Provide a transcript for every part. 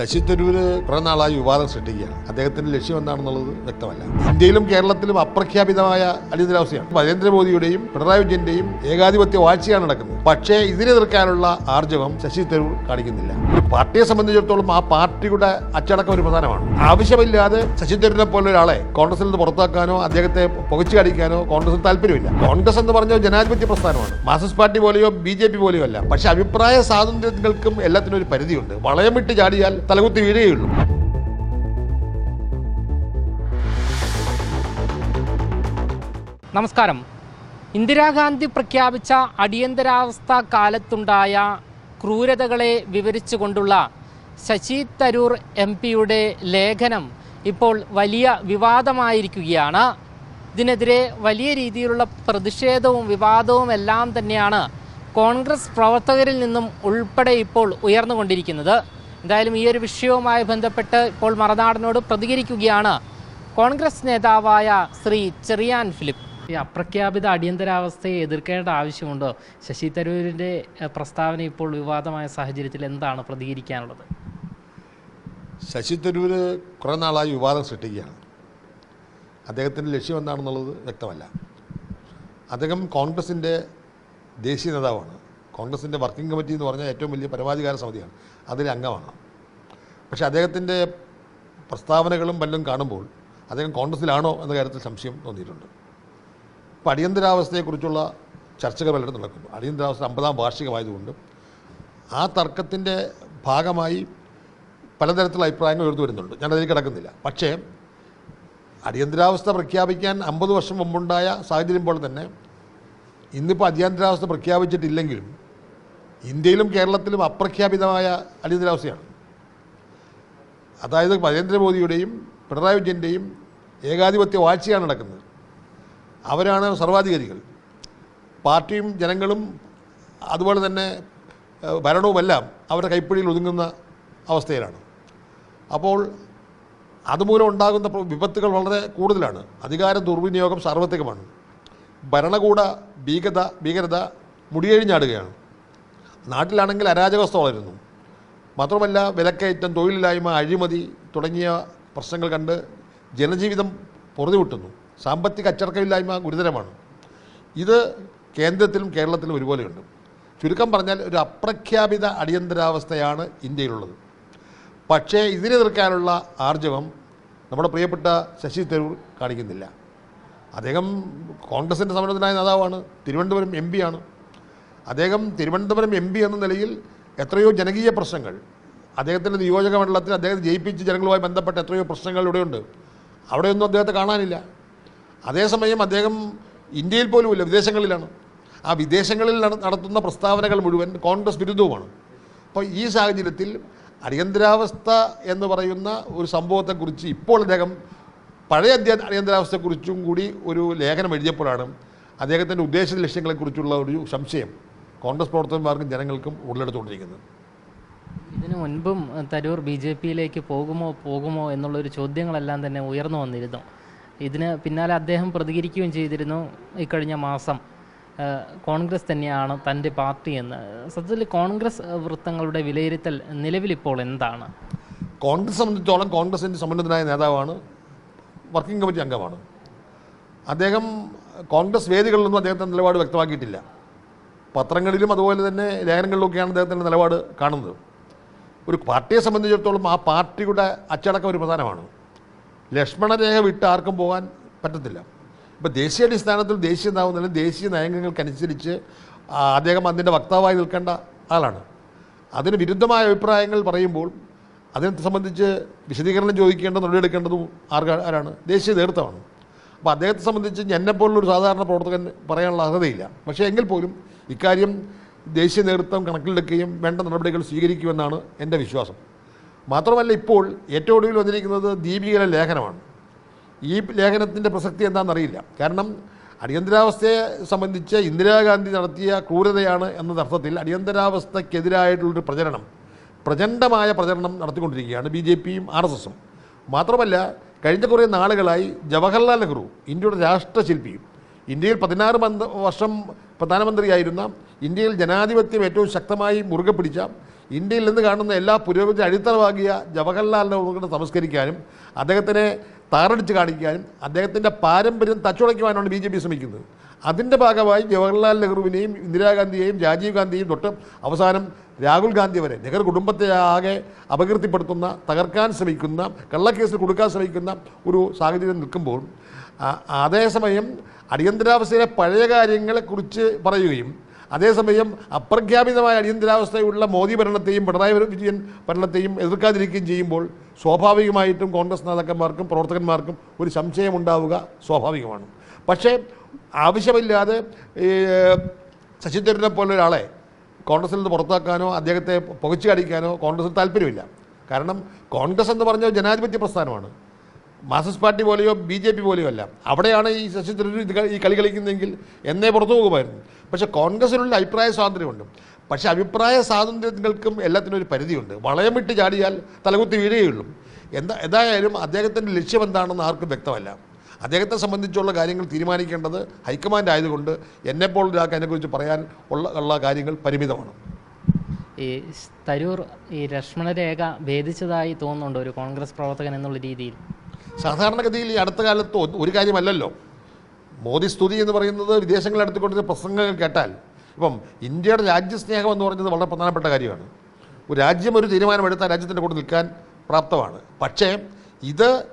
ശശി തരൂര് കുറെ നാളായി വിവാദം സൃഷ്ടിക്കുകയാണ് അദ്ദേഹത്തിന്റെ ലക്ഷ്യം എന്താണെന്നുള്ളത് വ്യക്തമല്ല. ഇന്ത്യയിലും കേരളത്തിലും അപ്രഖ്യാപിതമായ അടിയന്തരാവസ്ഥയാണ്. നരേന്ദ്രമോദിയുടെയും പിണറായി വിജയന്റെയും ഏകാധിപത്യ വാഴ്ചയാണ് നടക്കുന്നത്. പക്ഷേ ഇതിനെ എതിർക്കാനുള്ള ആർജവം ശശി തരൂർ കാണിക്കുന്നില്ല. ഒരു പാർട്ടിയെ സംബന്ധിച്ചിടത്തോളം ആ പാർട്ടിയുടെ അച്ചടക്കം ഒരു പ്രധാനമാണ്. ആവശ്യമില്ലാതെ ശശി തരൂരിനെ പോലെ ഒരാളെ കോൺഗ്രസിൽ നിന്ന് പുറത്താക്കാനോ അദ്ദേഹത്തെ പുകച്ചു കാണിക്കാനോ കോൺഗ്രസിന് താല്പര്യമില്ല. കോൺഗ്രസ് എന്ന് പറഞ്ഞ ജനാധിപത്യ പ്രസ്ഥാനമാണ്. മാർക്സിസ്റ്റ് പാർട്ടി പോലെയോ ബി ജെ പി പോലെയോ അല്ല. പക്ഷെ അഭിപ്രായ സ്വാതന്ത്ര്യങ്ങൾക്കും എല്ലാത്തിനും ഒരു പരിധിയുണ്ട്. വളയം വിട്ട് ചാടിയാൽ തലകുത്തി വീഴുകയുള്ളൂ നമസ്കാരം. ഇന്ദിരാഗാന്ധി പ്രഖ്യാപിച്ച അടിയന്തരാവസ്ഥ കാലത്തുണ്ടായ ക്രൂരതകളെ വിവരിച്ചുകൊണ്ടുള്ള ശശി തരൂർ എം പിയുടെ ലേഖനം ഇപ്പോൾ വലിയ വിവാദമായിരിക്കുകയാണ്. ഇതിനെതിരെ വലിയ രീതിയിലുള്ള പ്രതിഷേധവും വിവാദവും എല്ലാം തന്നെയാണ് കോൺഗ്രസ് പ്രവർത്തകരിൽ നിന്നും ഉൾപ്പെടെ ഇപ്പോൾ ഉയർന്നുകൊണ്ടിരിക്കുന്നത്. എന്തായാലും ഈ ഒരു വിഷയവുമായി ബന്ധപ്പെട്ട് ഇപ്പോൾ മറനാടനോട് പ്രതികരിക്കുകയാണ് കോൺഗ്രസ് നേതാവായ ശ്രീ ചെറിയാൻ ഫിലിപ്പ്. ഈ അപ്രഖ്യാപിത അടിയന്തരാവസ്ഥയെ എതിർക്കേണ്ട ആവശ്യമുണ്ടോ? ശശി തരൂരിന്റെ പ്രസ്താവന ഇപ്പോൾ വിവാദമായ സാഹചര്യത്തിൽ എന്താണ് പ്രതികരിക്കാനുള്ളത്? ശശി തരൂർ കുറെ നാളായി വിവാദം സൃഷ്ടിക്കുകയാണ്. അദ്ദേഹത്തിന്റെ ലക്ഷ്യം എന്താണെന്നുള്ളത് വ്യക്തമല്ല. അദ്ദേഹം കോൺഗ്രസിന്റെ ദേശീയ നേതാവാണ്. കോൺഗ്രസിന്റെ വർക്കിംഗ് കമ്മിറ്റി എന്ന് പറഞ്ഞാൽ ഏറ്റവും വലിയ പരമാധികാര സമിതിയാണ്. അതിലെ അംഗമാണ്. പക്ഷേ അദ്ദേഹത്തിന്റെ പ്രസ്താവനകളും വല്ലതും കാണുമ്പോൾ അദ്ദേഹം കോൺഗ്രസ്സിലാണോ എന്ന കാര്യത്തിൽ സംശയം തോന്നിയിട്ടുണ്ട്. ഇപ്പോൾ അടിയന്തരാവസ്ഥയെക്കുറിച്ചുള്ള ചർച്ചകൾ പലരും നടക്കുന്നു. അടിയന്തരാവസ്ഥ അമ്പതാം വാർഷികമായതുകൊണ്ട് ആ തർക്കത്തിന്റെ ഭാഗമായി പലതരത്തിലുള്ള അഭിപ്രായങ്ങൾ ഉയർന്നു വരുന്നുണ്ട്. ഞാൻ അതിൽ കിടക്കുന്നില്ല. പക്ഷേ അടിയന്തരാവസ്ഥ പ്രഖ്യാപിക്കാൻ അമ്പത് വർഷം മുമ്പുണ്ടായ സാഹചര്യം പോലെ തന്നെ ഇന്നിപ്പോൾ അടിയന്തരാവസ്ഥ പ്രഖ്യാപിച്ചിട്ടില്ലെങ്കിലും ഇന്ത്യയിലും കേരളത്തിലും അപ്രഖ്യാപിതമായ അടിയന്തരാവസ്ഥയാണ്. അതായത് നരേന്ദ്രമോദിയുടെയും പിണറായി വിജയന്റെയും ഏകാധിപത്യ വാഴ്ചയാണ് നടക്കുന്നത്. അവരാണ് സർവാധികാരികൾ. പാർട്ടിയും ജനങ്ങളും അതുപോലെ തന്നെ ഭരണവുമെല്ലാം അവരുടെ കൈപ്പിടിയിൽ ഒതുങ്ങുന്ന അവസ്ഥയിലാണ്. അപ്പോൾ അതുമൂലം ഉണ്ടാകുന്ന വിപത്തുകൾ വളരെ കൂടുതലാണ്. അധികാര ദുർവിനിയോഗം സാർവത്രികമാണ്. ഭരണകൂട ഭീകത ഭീകരത മുടിയഴിഞ്ഞാടുകയാണ്. നാട്ടിലാണെങ്കിൽ അരാജകാവസ്ഥ വളരുന്നു മാത്രമല്ല വിലക്കയറ്റം തൊഴിലില്ലായ്മ അഴിമതി തുടങ്ങിയ പ്രശ്നങ്ങൾ കണ്ട് ജനജീവിതം പൊറുതിമുട്ടുന്നു സാമ്പത്തിക അച്ചടക്കമില്ലായ്മ ഗുരുതരമാണ്. ഇത് കേന്ദ്രത്തിലും കേരളത്തിലും ഒരുപോലെയുണ്ട്. ചുരുക്കം പറഞ്ഞാൽ ഒരു അപ്രഖ്യാപിത അടിയന്തരാവസ്ഥയാണ് ഇന്ത്യയിലുള്ളത്. പക്ഷേ ഇതിനെ നിർക്കാനുള്ള ആർജവം നമ്മുടെ പ്രിയപ്പെട്ട ശശി തരൂർ കാണിക്കുന്നില്ല. അദ്ദേഹം കോൺഗ്രസിന്റെ സമരത്തിനായ നേതാവാണ് തിരുവനന്തപുരം എം ആണ്. അദ്ദേഹം തിരുവനന്തപുരം എം എന്ന നിലയിൽ എത്രയോ ജനകീയ പ്രശ്നങ്ങൾ. അദ്ദേഹത്തിന്റെ നിയോജക മണ്ഡലത്തിൽ അദ്ദേഹത്തെ ജയിപ്പിച്ച് ജനങ്ങളുമായി ബന്ധപ്പെട്ട എത്രയോ പ്രശ്നങ്ങൾ ഇവിടെയുണ്ട്. അവിടെയൊന്നും അദ്ദേഹത്തെ കാണാനില്ല. അതേസമയം അദ്ദേഹം ഇന്ത്യയിൽ പോലുമില്ല വിദേശങ്ങളിലാണ്. ആ വിദേശങ്ങളിൽ നടത്തുന്ന പ്രസ്താവനകൾ മുഴുവൻ കോൺഗ്രസ് വിരുദ്ധവുമാണ്. അപ്പോൾ ഈ സാഹചര്യത്തിൽ അടിയന്തരാവസ്ഥ എന്ന് പറയുന്ന ഒരു സംഭവത്തെക്കുറിച്ച് ഇപ്പോൾ അദ്ദേഹം പഴയ അധ്യ അടിയന്തരാവസ്ഥയെക്കുറിച്ചും കൂടി ഒരു ലേഖനം എഴുതിയപ്പോഴാണ് അദ്ദേഹത്തിന്റെ ഉദ്ദേശ ലക്ഷ്യങ്ങളെക്കുറിച്ചുള്ള ഒരു സംശയം. കോൺഗ്രസ് പ്രവർത്തകന്മാർക്കും ജനങ്ങൾക്കും ഉടലെടുത്തുകൊണ്ടിരിക്കുന്നത് ഇതിനു മുൻപും തരൂർ ബി ജെ പിയിലേക്ക് പോകുമോ പോകുമോ എന്നുള്ളൊരു ചോദ്യങ്ങളെല്ലാം തന്നെ ഉയർന്നു വന്നിരുന്നു. ഇതിന് പിന്നാലെ അദ്ദേഹം പ്രതികരിക്കുകയും ചെയ്തിരുന്നു ഇക്കഴിഞ്ഞ മാസം. കോൺഗ്രസ് തന്നെയാണ് തന്റെ പാർട്ടി എന്ന്. സത്യത്തിൽ കോൺഗ്രസ് വൃത്തങ്ങളുടെ വിലയിരുത്തൽ നിലവിലിപ്പോൾ എന്താണ്? കോൺഗ്രസ് സംബന്ധിച്ചോളം കോൺഗ്രസിന്റെ സമുന്നതനായ നേതാവാണ് വർക്കിംഗ് കമ്മിറ്റി അംഗമാണ്. അദ്ദേഹം കോൺഗ്രസ് വേദികളിലൊന്നും അദ്ദേഹത്തിന്റെ നിലപാട് വ്യക്തമാക്കിയിട്ടില്ല. പത്രങ്ങളിലും അതുപോലെ തന്നെ ലേഖനങ്ങളിലൊക്കെയാണ് അദ്ദേഹത്തിന്റെ നിലപാട് കാണുന്നത്. ഒരു പാർട്ടിയെ സംബന്ധിച്ചിടത്തോളം ആ പാർട്ടിയുടെ അച്ചടക്കം ഒരു പ്രധാനമാണ്. ലക്ഷ്മണരേഖ വിട്ട് ആർക്കും പോകാൻ പറ്റത്തില്ല. ഇപ്പോൾ ദേശീയ അടിസ്ഥാനത്തിൽ ദേശീയ നേതാവെന്നാലും ദേശീയ നയങ്ങൾക്കനുസരിച്ച് അദ്ദേഹം അതിന്റെ വക്താവായി നിൽക്കേണ്ട ആളാണ്. അതിന് വിരുദ്ധമായ അഭിപ്രായങ്ങൾ പറയുമ്പോൾ അതിനെ സംബന്ധിച്ച് വിശദീകരണം ചോദിക്കേണ്ടത് നടപടിയെടുക്കേണ്ടതും ആർക്കാ ആരാണ്? ദേശീയ നേതൃത്വമാണ്. അപ്പോൾ അദ്ദേഹത്തെ സംബന്ധിച്ച് എന്നെപ്പോലുള്ളൊരു സാധാരണ പ്രവർത്തകൻ പറയാനുള്ള അർഹതയില്ല. പക്ഷേ എങ്കിൽ പോലും ഇക്കാര്യം ദേശീയ നേതൃത്വം കണക്കിലെടുക്കുകയും വേണ്ട നടപടികൾ സ്വീകരിക്കുമെന്നാണ് എന്റെ വിശ്വാസം. മാത്രമല്ല ഇപ്പോൾ ഏറ്റവും ഒടുവിൽ വന്നിരിക്കുന്നത് ദീപികയിലെ ലേഖനമാണ്. ഈ ലേഖനത്തിന്റെ പ്രസക്തി എന്താണെന്നറിയില്ല. കാരണം അടിയന്തരാവസ്ഥയെ സംബന്ധിച്ച് ഇന്ദിരാഗാന്ധി നടത്തിയ ക്രൂരതയാണ് എന്നതർത്ഥത്തിൽ അടിയന്തരാവസ്ഥക്കെതിരായിട്ടുള്ളൊരു പ്രചരണം പ്രചണ്ഡമായ പ്രചരണം നടത്തിക്കൊണ്ടിരിക്കുകയാണ് ബി ജെ പിയും ആർ എസ് എസും. മാത്രമല്ല കഴിഞ്ഞ കുറേ നാളുകളായി ജവഹർലാൽ നെഹ്റു ഇന്ത്യയുടെ രാഷ്ട്രശില്പിയും ഇന്ത്യയിൽ പതിനാറ് മന്ത് വർഷം പ്രധാനമന്ത്രിയായിരുന്ന ഇന്ത്യയിൽ ജനാധിപത്യം ഏറ്റവും ശക്തമായി മുറുകെ പിടിച്ച ഇന്ത്യയിൽ നിന്ന് കാണുന്ന എല്ലാ പുരോഗതി അടിത്തറവാകിയ ജവഹർലാൽ നെഹ്റുവിനെ സംസ്കരിക്കാനും അദ്ദേഹത്തിനെ താറടിച്ച് കാണിക്കാനും അദ്ദേഹത്തിന്റെ പാരമ്പര്യം തച്ചുടയ്ക്കുവാനാണ് ബി ജെ പി ശ്രമിക്കുന്നത്. അതിന്റെ ഭാഗമായി ജവഹർലാൽ നെഹ്റുവിനെയും ഇന്ദിരാഗാന്ധിയെയും രാജീവ് ഗാന്ധിയെയും തൊട്ട് അവസാനം രാഹുൽ ഗാന്ധി വരെ നെഹ്റു കുടുംബത്തെ ആകെ അപകീർത്തിപ്പെടുത്തുന്ന തകർക്കാൻ ശ്രമിക്കുന്ന കള്ളക്കേസിൽ കൊടുക്കാൻ ശ്രമിക്കുന്ന ഒരു സാഹചര്യം നിൽക്കുമ്പോൾ അതേസമയം അടിയന്തരാവസ്ഥയിലെ പഴയ കാര്യങ്ങളെക്കുറിച്ച് പറയുകയും അതേസമയം അപ്രഖ്യാപിതമായ അടിയന്തരാവസ്ഥയുള്ള മോദി ഭരണത്തെയും പിണറായി വിജയൻ ഭരണത്തെയും എതിർക്കാതിരിക്കുകയും ചെയ്യുമ്പോൾ സ്വാഭാവികമായിട്ടും കോൺഗ്രസ് നേതാക്കന്മാർക്കും പ്രവർത്തകന്മാർക്കും ഒരു സംശയമുണ്ടാവുക സ്വാഭാവികമാണ്. പക്ഷേ ആവശ്യമില്ലാതെ ശശി തരൂരിനെ പോലെ ഒരാളെ കോൺഗ്രസിൽ നിന്ന് പുറത്താക്കാനോ അദ്ദേഹത്തെ പുകച്ചു കാണിക്കാനോ കോൺഗ്രസിന് താല്പര്യമില്ല. കാരണം കോൺഗ്രസ് എന്ന് പറഞ്ഞാൽ ജനാധിപത്യ പ്രസ്ഥാനമാണ്. മാർക്സിസ്റ്റ് പാർട്ടി പോലെയോ ബി ജെ പി പോലെയോ അല്ല. അവിടെയാണ് ഈ ശശി തരൂർ ഇത് ഈ കളി കളിക്കുന്നതെങ്കിൽ എന്നേ പുറത്തു പോകുമായിരുന്നു. പക്ഷേ കോൺഗ്രസിനുള്ള അഭിപ്രായ സ്വാതന്ത്ര്യമുണ്ട്. പക്ഷേ അഭിപ്രായ സ്വാതന്ത്ര്യങ്ങൾക്കും എല്ലാത്തിനും ഒരു പരിധിയുണ്ട്. വളയം വിട്ട് ചാടിയാൽ തലകുത്തി വീഴുകയുള്ളൂ. എന്താ എന്തായാലും അദ്ദേഹത്തിന്റെ ലക്ഷ്യം എന്താണെന്ന് ആർക്കും വ്യക്തമല്ല. അദ്ദേഹത്തെ സംബന്ധിച്ചുള്ള കാര്യങ്ങൾ തീരുമാനിക്കേണ്ടത് ഹൈക്കമാൻഡ് ആയതുകൊണ്ട് എന്നെപ്പോൾ ഒരാൾക്ക് അതിനെക്കുറിച്ച് പറയാൻ ഉള്ള ഉള്ള കാര്യങ്ങൾ പരിമിതമാണ്. ഈ തരൂർ ഈ ലക്ഷ്മണരേഖ ഭേദിച്ചതായി തോന്നുന്നുണ്ട് ഒരു കോൺഗ്രസ് പ്രവർത്തകൻ എന്നുള്ള രീതിയിൽ? സാധാരണഗതിയിൽ ഈ അടുത്ത കാലത്ത് ഒരു കാര്യമല്ലല്ലോ. മോദി സ്തുതി എന്ന് പറയുന്നത് വിദേശങ്ങളിൽ അടുത്തുകൊണ്ടിരുന്ന പ്രസംഗങ്ങൾ കേട്ടാൽ ഇപ്പം ഇന്ത്യയുടെ രാജ്യസ്നേഹം എന്ന് പറയുന്നത് വളരെ പ്രധാനപ്പെട്ട കാര്യമാണ്. ഒരു രാജ്യം ഒരു തീരുമാനമെടുത്താൽ രാജ്യത്തിന്റെ കൂടെ നിൽക്കാൻ പ്രാപ്തമാണ്. പക്ഷേ ഇത്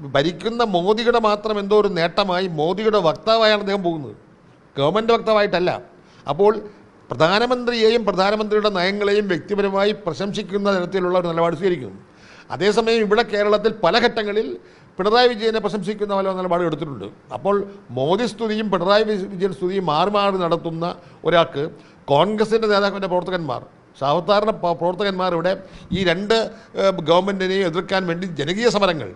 ഭരിക്കുന്ന മോദിയുടെ മാത്രം എന്തോ ഒരു നേട്ടമായി മോദിയുടെ വക്താവായാണ് അദ്ദേഹം പോകുന്നത്. ഗവൺമെന്റ് വക്താവായിട്ടല്ല. അപ്പോൾ പ്രധാനമന്ത്രിയെയും പ്രധാനമന്ത്രിയുടെ നയങ്ങളെയും വ്യക്തിപരമായി പ്രശംസിക്കുന്ന തരത്തിലുള്ള ഒരു നിലപാട് സ്വീകരിക്കുന്നു. അതേസമയം ഇവിടെ കേരളത്തിൽ പല ഘട്ടങ്ങളിൽ പിണറായി വിജയനെ പ്രശംസിക്കുന്ന പല നിലപാട് എടുത്തിട്ടുണ്ട്. അപ്പോൾ മോദി സ്തുതിയും പിണറായി വിജയൻ സ്തുതിയും മാറി മാറി നടത്തുന്ന ഒരാൾക്ക് കോൺഗ്രസിന്റെ നേതാക്കളുടെ പ്രവർത്തകന്മാർ പ- പ്രവർത്തകന്മാർ ഇവിടെ ഈ രണ്ട് ഗവൺമെന്റിനെയും എതിർക്കാൻ വേണ്ടി ജനകീയ സമരങ്ങൾ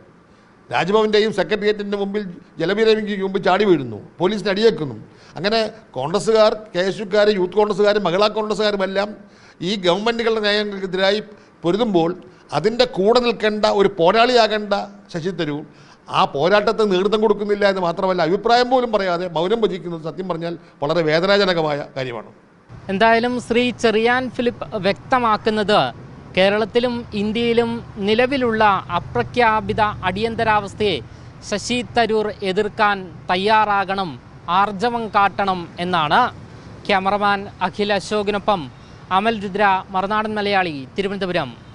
രാജ്ഭവന്റെയും സെക്രട്ടേറിയറ്റിന്റെ മുമ്പിൽ ജലബീരവിക്ക് മുമ്പ് ചാടി വീഴുന്നു പോലീസിനെ അടിയേക്കുന്നു അങ്ങനെ കോൺഗ്രസ്സുകാർ കെ എസ് യുക്കാർ യൂത്ത് കോൺഗ്രസ്സുകാർ മഹിളാ കോൺഗ്രസ്സുകാരുമെല്ലാം ഈ ഗവൺമെന്റുകളുടെ നയങ്ങൾക്കെതിരായി പൊരുതുമ്പോൾ അതിന്റെ കൂടെ നിൽക്കേണ്ട ഒരു പോരാളിയാകേണ്ട ശശി തരൂർ ആ പോരാട്ടത്തെ നേതൃത്വം കൊടുക്കുന്നില്ല എന്ന് മാത്രമല്ല അഭിപ്രായം പോലും പറയാതെ മൗനം ഭജിക്കുന്നത് സത്യം പറഞ്ഞാൽ വളരെ വേദനാജനകമായ കാര്യമാണ്. എന്തായാലും ശ്രീ ചെറിയാൻ ഫിലിപ്പ് വ്യക്തമാക്കുന്നത് കേരളത്തിലും ഇന്ത്യയിലും നിലവിലുള്ള അപ്രഖ്യാപിത അടിയന്തരാവസ്ഥയെ ശശി തരൂർ എതിർക്കാൻ തയ്യാറാകണം ആർജവം കാട്ടണം എന്നാണ് ക്യാമറമാൻ അഖിൽ അശോകിനൊപ്പം അമൽ രുദ്ര മറുനാടൻ മലയാളി തിരുവനന്തപുരം.